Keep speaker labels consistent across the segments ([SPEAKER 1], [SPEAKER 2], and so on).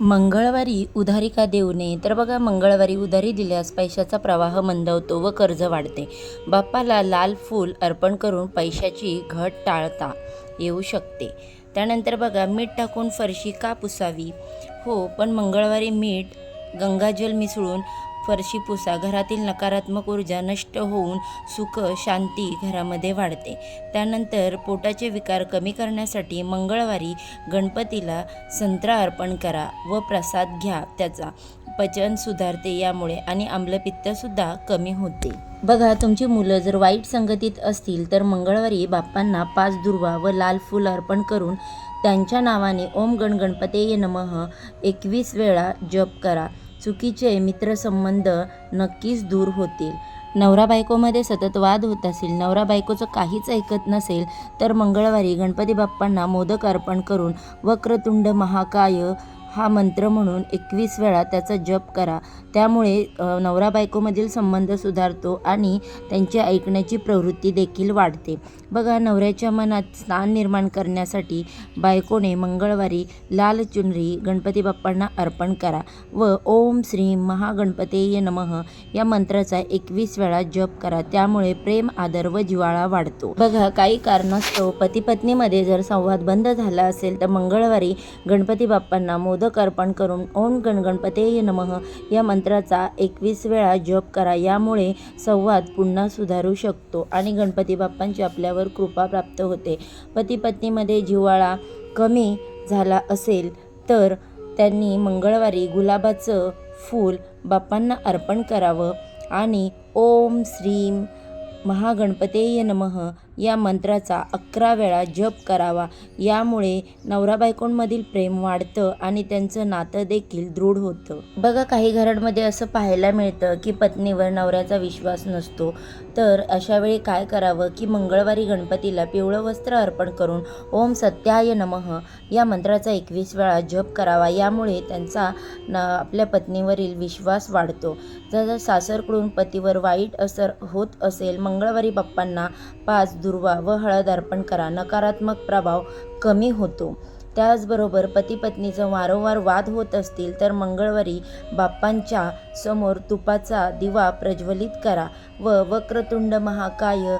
[SPEAKER 1] मंगळवारी उधारिका देऊ नये? तर बघा मंगळवारी उधारी दिल्यास पैशाचा प्रवाह मंदवतो व कर्ज वाढते. बाप्पाला लाल फूल अर्पण करून पैशाची घट टाळता येऊ शकते. त्यानंतर बघा मीठ टाकून फरशी का पुसावी? हो पण मंगळवारी मीठ गंगाजल मिसळून फरशी पुसा घरातील नकारात्मक ऊर्जा नष्ट होऊन सुख शांती घरामध्ये वाढते. त्यानंतर पोटाचे विकार कमी करण्यासाठी मंगळवारी गणपतीला संत्रा अर्पण करा व प्रसाद घ्या त्याचा. पचन सुधारते यामुळे आणि आम्लपित्तसुद्धा कमी होते. बघा तुमची मुलं जर वाईट संगतीत असतील तर मंगळवारी बाप्पांना पाच दुर्वा व लाल फूल अर्पण करून त्यांच्या नावाने ओम गण गणपतेय नमः एकवीस वेळा जप करा. चुकीचे मित्रसंबंध नक्कीच दूर होतील. नवरा बायकोमध्ये सतत वाद होत असेल नवरा बायकोचं काहीच ऐकत नसेल तर मंगळवारी गणपती बाप्पांना मोदक अर्पण करून वक्रतुंड महाकाय हा मंत्र म्हणून एकवीस वेळा त्याचा जप करा. त्यामुळे नवरा बायकोमधील संबंध सुधारतो आणि त्यांची ऐकण्याची प्रवृत्ती देखील वाढते. बघा नवऱ्याच्या मनात स्थान निर्माण करण्यासाठी बायकोने मंगळवारी लाल चुनरी गणपती बाप्पांना अर्पण करा व ओम श्री महागणपतेय नमः या मंत्राचा एकवीस वेळा जप करा. त्यामुळे प्रेम आदर व जिवाळा वाढतो. बघा काही कारणास्तव पती पत्नीमध्ये जर संवाद बंद झाला असेल तर मंगळवारी गणपती बाप्पांना मोदक अर्पण करून ओम गणगणपतेय नमः या मंत्राचा एकवीस वेळा जप करा. यामुळे संवाद पुन्हा सुधारू शकतो आणि गणपती बाप्पांची आपल्यावर कृपा प्राप्त होते. पती पत्नीमध्ये जिव्हाळा कमी झाला असेल तर त्यांनी मंगळवारी गुलाबाचं फूल बाप्पांना अर्पण करावं आणि ओम श्रीम महागणपतेय नमः या मंत्राचा अकरा वेळा जप करावा. यामुळे नवरा बायकोंमधील प्रेम वाढतं आणि त्यांचं नातं देखील दृढ होतं. बघा काही घरांमध्ये असं पाहायला मिळतं की पत्नीवर नवऱ्याचा विश्वास नसतो. तर अशा वेळी काय करावं की मंगळवारी गणपतीला पिवळं वस्त्र अर्पण करून ओम सत्याय नमः या मंत्राचा एकवीस वेळा जप करावा. यामुळे त्यांचा न आपल्या पत्नीवरील विश्वास वाढतो. जर सासरकडून पतीवर वाईट असर होत असेल मंगळवारी बाप्पांना पाच दुर्वा व हळद अर्पण करा. नकारात्मक प्रभाव कमी होतो. त्याचबरोबर पती पत्नीचं वारंवार वाद होत असतील तर मंगळवारी बाप्पांच्या समोर तुपाचा दिवा प्रज्वलित करा व वक्रतुंड महाकाय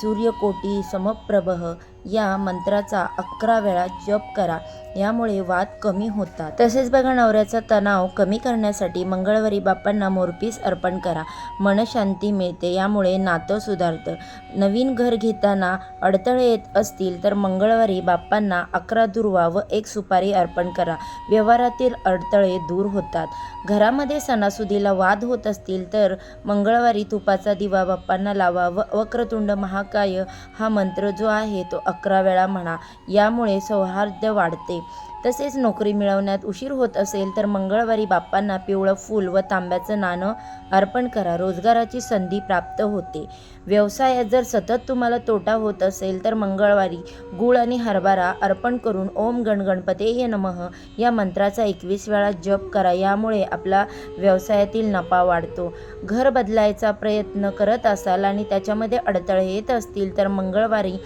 [SPEAKER 1] सूर्यकोटी समप्रभह या मंत्राचा अकरा वेळा जप करा. यामुळे वाद कमी होतात. तसेच बघा नवऱ्याचा तणाव कमी करण्यासाठी मंगळवारी बाप्पांना मोरपीस अर्पण करा. मनशांती मिळते यामुळे नातं सुधारतं. नवीन घर घेताना अडथळे येत असतील तर मंगळवारी बाप्पांना अकरा दुर्वा व एक सुपारी अर्पण करा. व्यवहारातील अडथळे दूर होतात. घरामध्ये सणासुदीला वाद होत असतील तर मंगळवारी तुपाचा दिवा बाप्पांना लावा व वक्रतुंड महाकाय हा मंत्र जो आहे तो अकरा वेळा म्हणा. यामुळे सौहार्द वाढते. तसेच नोकरी मिळवण्यात उशीर होत असेल तर मंगळवारी बाप्पांना पिवळं फूल व तांब्याचं नाणं अर्पण करा. रोजगाराची संधी प्राप्त होते. व्यवसायात जर सतत तुम्हाला तोटा होत असेल तर मंगळवारी गूळ आणि हरभरा अर्पण करून ओम गण हे नमः या मंत्राचा एकवीस वेळा जप करा. यामुळे आपला व्यवसायातील नफा वाढतो. घर बदलायचा प्रयत्न करत असाल आणि त्याच्यामध्ये अडथळे येत असतील तर मंगळवारी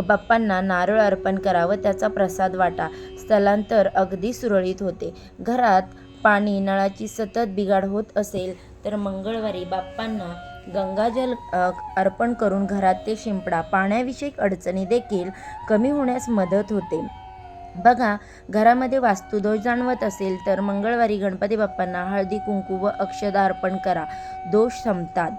[SPEAKER 1] बाप्पांना नारळ अर्पण करा व त्याचा प्रसाद वाटा. स्थलांतर अगदी सुरळीत होते. घरात पाणी नळाची सतत बिघाड होत असेल तर मंगळवारी बाप्पांना गंगाजल अर्पण करून घरात ते शिंपडा. पाण्याविषयक अडचणी देखील कमी होण्यास मदत होते. बघा घरामध्ये वास्तुदोष जाणवत असेल तर मंगळवारी गणपती बाप्पांना हळदी कुंकू व अक्षदा अर्पण करा. दोष संपतात.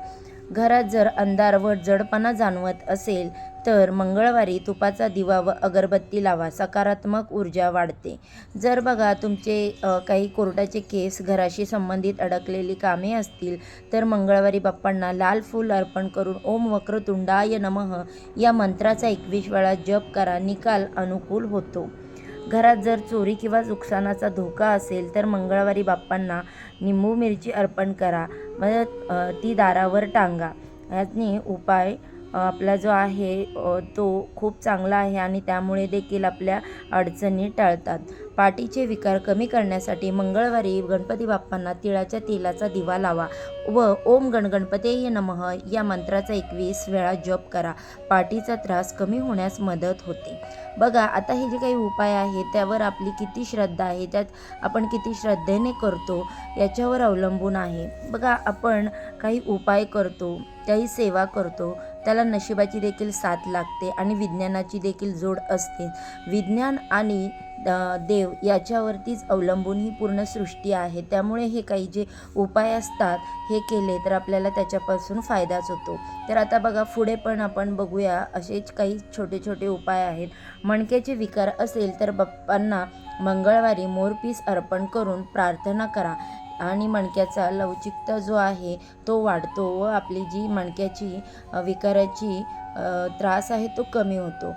[SPEAKER 1] घरात जर अंधार व जडपणा जाणवत असेल तर मंगळवारी तुपाचा दिवा व अगरबत्ती लावा. सकारात्मक ऊर्जा वाढते. जर बघा तुमचे काही कोर्टाचे केस घराशी संबंधित अडकलेली कामे असतील तर मंगळवारी बाप्पांना लाल फूल अर्पण करून ओम वक्रतुंडाय नमः या मंत्राचा एकवीस वेळा जप करा. निकाल अनुकूल होतो. घरात जर चोरी किंवा नुकसानाचा धोका असेल तर मंगळवारी बाप्पांना निंबू मिरची अर्पण करा. म्हणजे ती दारावर टांगा. यातनी उपाय आपला जो आहे तो खूप चांगला आहे आणि त्यामुळे देखील आपल्या अडचणी टळतात. पाठीचे विकार कमी करण्यासाठी मंगळवारी गणपती बाप्पांना तिळाच्या तेलाचा दिवा लावा व ओम गणगणपतेय नमः या मंत्राचा एकवीस वेळा जप करा. पाठीचा त्रास कमी होण्यास मदत होते. बघा आता हे जे काही उपाय आहेत त्यावर आपली किती श्रद्धा आहे त्यात आपण किती श्रद्धेने करतो याच्यावर अवलंबून आहे. बघा आपण काही उपाय करतो काही सेवा करतो त्याला नशिबाची देखील साथ लागते आणि विज्ञानाची देखील जोड असते. विज्ञान आणि देव याच्यावरतीच अवलंबून ही पूर्ण सृष्टी आहे. त्यामुळे हे काही जे उपाय असतात हे केले तर आपल्याला त्याच्यापासून फायदाच होतो. तर आता बघा पुढे पण आपण बघूया असेच काही छोटे छोटे उपाय आहेत. मणक्याचे विकार असेल तर बाप्पांना मंगळवारी मोरपीस अर्पण करून प्रार्थना करा. आणि मणक्याचा लवचिकता जो आहे तो वाढतो व आपली जी मणक्याची विकाराची त्रास आहे तो कमी होतो.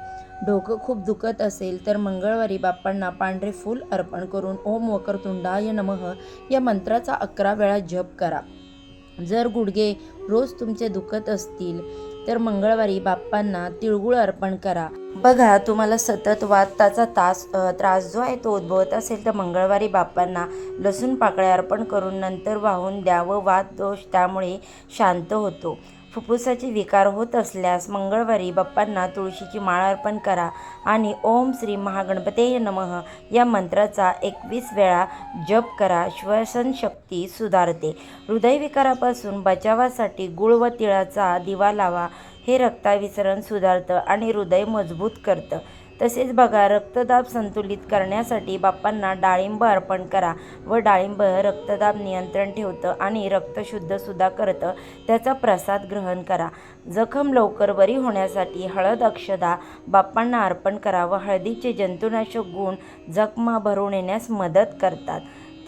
[SPEAKER 1] डोकं खूप दुखत असेल तर मंगळवारी बाप्पांना पांढरे फूल अर्पण करून ओम वक्रतुंडाय नमः या मंत्राचा अकरा वेळा जप करा. जर गुडघे रोज तुमचे दुखत असतील तर मंगळवारी बाप्पांना तिळगुळ अर्पण करा. बघा तुम्हाला सतत वाताचा तास त्रास जो आहे तो उद्भवत असेल तर मंगळवारी बाप्पांना लसूण पाकळ्या अर्पण करून नंतर वाहून द्या व वात दोष त्यामुळे शांत होतो. फुफ्फुसाचे विकार होत असल्यास मंगळवारी बाप्पांना तुळशीची माळ अर्पण करा आणि ओम श्री महागणपतेय नमः या मंत्राचा एकवीस वेळा जप करा. श्वसन शक्ती सुधारते. हृदयविकारापासून बचावासाठी गुळ व तिळाचा दिवा लावा. हे रक्ताविसरण सुधारतं आणि हृदय मजबूत करतं. तसेच बघा रक्तदाब संतुलित करण्यासाठी बाप्पांना डाळिंब अर्पण करा व डाळिंब रक्तदाब नियंत्रण ठेवतं आणि रक्त शुद्धसुद्धा करतं त्याचा प्रसाद ग्रहण करा. जखम लवकर बरी होण्यासाठी हळद अक्षदा बाप्पांना अर्पण करा व हळदीचे जंतुनाशक गुण जखमा भरून येण्यास मदत करतात.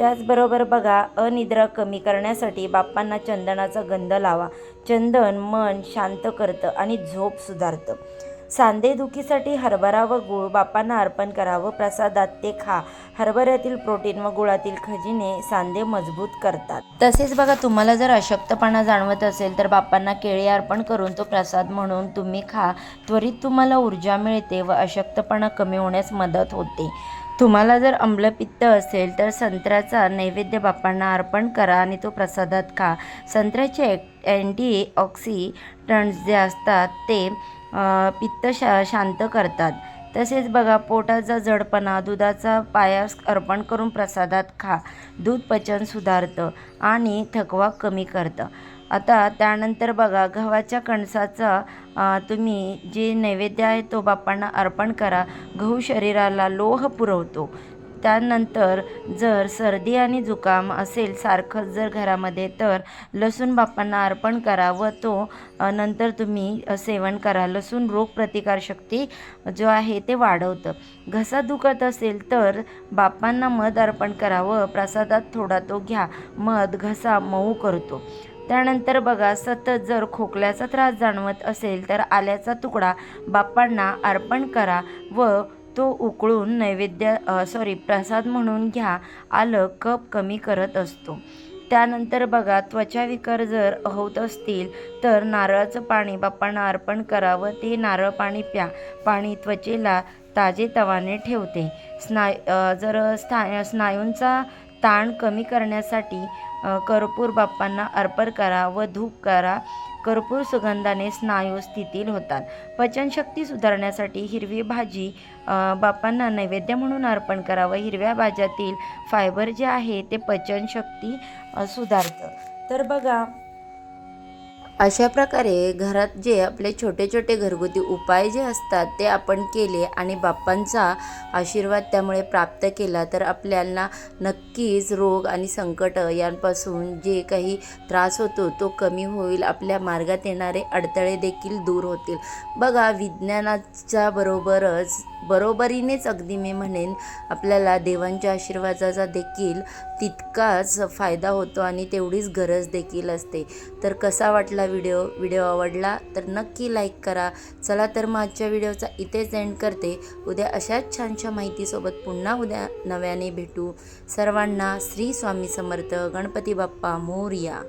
[SPEAKER 1] त्याचबरोबर बघा अनिद्रा कमी करण्यासाठी बाप्पांना चंदनाचा गंध लावा. चंदन मन शांत करतं आणि झोप सुधारतं. सांधेदुखीसाठी हरभरा व गुळ बापांना अर्पण करावं प्रसादात ते खा. हरभऱ्यातील प्रोटीन व गुळातील खजिने सांधे मजबूत करतात. तसेच बघा तुम्हाला जर अशक्तपणा जाणवत असेल तर बापांना केळी अर्पण करून तो प्रसाद म्हणून तुम्ही खा. त्वरित तुम्हाला ऊर्जा मिळते व अशक्तपणा कमी होण्यास मदत होते. तुम्हाला जर अम्लपित्त असेल तर संत्र्याचा नैवेद्य बाप्पांना अर्पण करा आणि तो प्रसादात खा. संत्र्याचे अँटी ऑक्सिडंट्स जे असतात ते पित्त शा शांत करतात. तसेच बघा पोटाचा जडपणा दुधाचा पायास अर्पण करून प्रसादात खा. दूध पचन सुधारतं आणि थकवा कमी करतं. आता त्यानंतर बघा गव्हाच्या कणसाचा तुम्ही जे नैवेद्य आहे तो बाप्पांना अर्पण करा. गहू शरीराला लोह पुरवतो. त्यानंतर जर सर्दी आणि जुकाम असेल सारखंच जर घरामध्ये तर लसूण बाप्पांना अर्पण करा व तो नंतर तुम्ही सेवन करा. लसूण रोगप्रतिकारशक्ती जो आहे ते वाढवतं. घसा दुखत असेल तर बाप्पांना मध अर्पण करा व प्रसादात थोडा तो घ्या. मध घसा मऊ करतो. त्यानंतर बघा सतत जर खोकल्याचा त्रास जाणवत असेल तर आल्याचा तुकडा बाप्पांना अर्पण करा व तो उकळून नैवेद्य सॉरी प्रसाद म्हणून घ्या. आलं कप कमी करत असतो. त्यानंतर बघा त्वचा विकार जर होत असतील तर नारळाचं पाणी बाप्पांना अर्पण करा व ते नारळ पाणी प्या. पाणी त्वचेला ताजेतवाने ठेवते. स्नाय जर स्था स्नायूंचा ताण कमी करण्यासाठी कर्पूर बाप्पांना अर्पण करा व धूप करा. कर्पूर सुगंधाने स्नायू स्थितील होतात. पचनशक्ती सुधारण्यासाठी हिरवी भाजी बापांना बाप्पांना नैवेद्य म्हणून अर्पण करा व हिरव्या भाज्यातील फायबर जे आहे ते पचनशक्ती सुधारतं. तर बघा अशा प्रकारे घरात जे आपले छोटे छोटे घरगुती उपाय जे असतात ते आपण केले आणि बाप्पांचा आशीर्वाद त्यामुळे प्राप्त केला तर आपल्याला नक्कीच रोग आणि संकट यांपासून जे काही त्रास होतो तो कमी होईल. आपल्या मार्गात येणारे अडथळे देखील दूर होतील. बघा विज्ञानाच्या बरोबरच बरोबरीनेच अगदी मी म्हणेन आपल्याला देवांच्या आशीर्वादाचा देखील तितकाच फायदा होतो आणि तेवढीच गरज देखील असते. तर कसा वाटला व्हिडिओ व्हिडिओ आवडला तर नक्की लाईक करा. चला तर मग आजच्या व्हिडिओचा इथेच एंड करते. उद्या अशाच छानशा माहितीसोबत पुन्हा उद्या नव्याने भेटू. सर्वांना श्री स्वामी समर्थ गणपती बाप्पा मोरया.